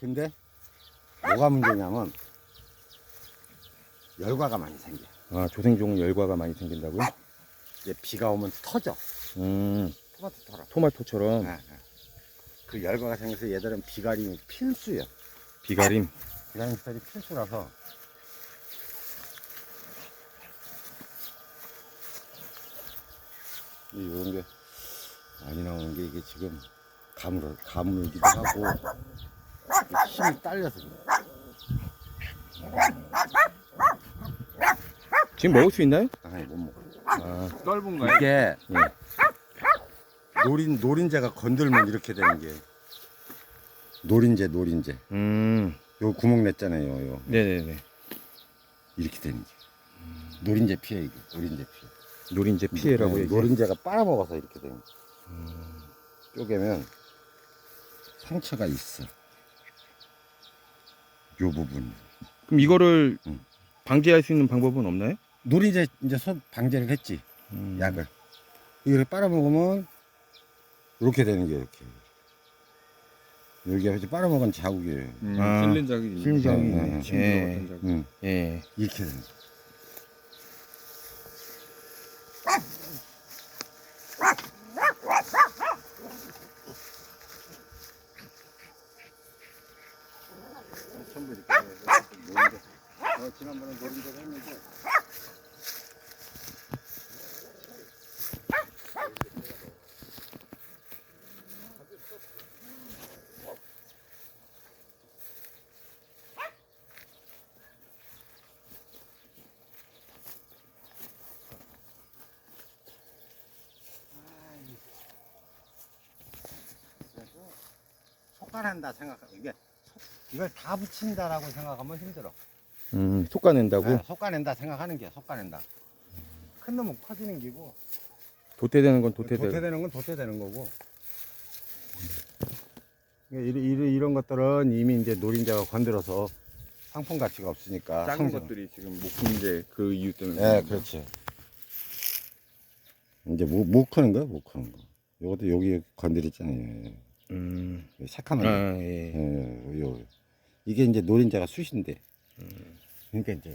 근데 뭐가 문제냐면 열과가 많이 생겨. 아, 조생종은 열과가 많이 생긴다고요? 이제 비가 오면 터져. 음, 토마토처럼. 토마토처럼 예, 예. 그 열과가 생겨서 얘들은 비가림이 필수야. 비가림. 비가림 스타일이 필수라서 이- 이런 게 많이 나오는 게 이게 지금 가물 가물기도 하고 힘이 딸려서 그래. 지금 먹을 수 있나요? 아니 못 먹어. 아, 넓은 거야? 이게 예. 노린 노린재가 건들면 이렇게 되는 게 노린재 노린재 음, 요 구멍 냈잖아요 요 네네네. 이렇게 되는 게 노린재 피해 이게 노린재 피해 노린재 피해라고 네, 얘기. 노린재가 빨아먹어서 이렇게 되는 거 쪼개면 상처가 있어 요 부분 그럼 이거를 음. 방지할 수 있는 방법은 없나요? 노린재 이제 손 방제를 했지 음. 약을 이걸 빨아먹으면 이렇게 되는 게 이렇게 여기가 이제 빨아먹은 자국이에요 음, 아, 실린 자국이 실린 자국이 네, 예. 같은 자국. 응, 예. 이렇게 되는 거 전부 이렇게 노린재 어, 지난번에 노린재가 했는데. 속간한다 생각 이게 속- 이걸 다 붙인다라고 생각하면 힘들어. 음, 솎아낸다고? 네, 속간낸다 생각하는 게 속간낸다. 큰 놈은 커지는 기고 도태되는 건 도태되고. 도태되는 건 도태되는 거고. 이런, 이런, 이런 것들은 이미 이제 노린자가 건드려서 상품 가치가 없으니까. 작은 상승. 것들이 지금 목숨제 그 이유 때문에. 네, 그렇지. 이제 못, 못 크는 거야, 못 크는 거. 요것도 여기 건드렸잖아요. 음. 색하면 돼. 아, 예. 예, 요. 이게 이제 노린자가 숯인데. 그러니까 이제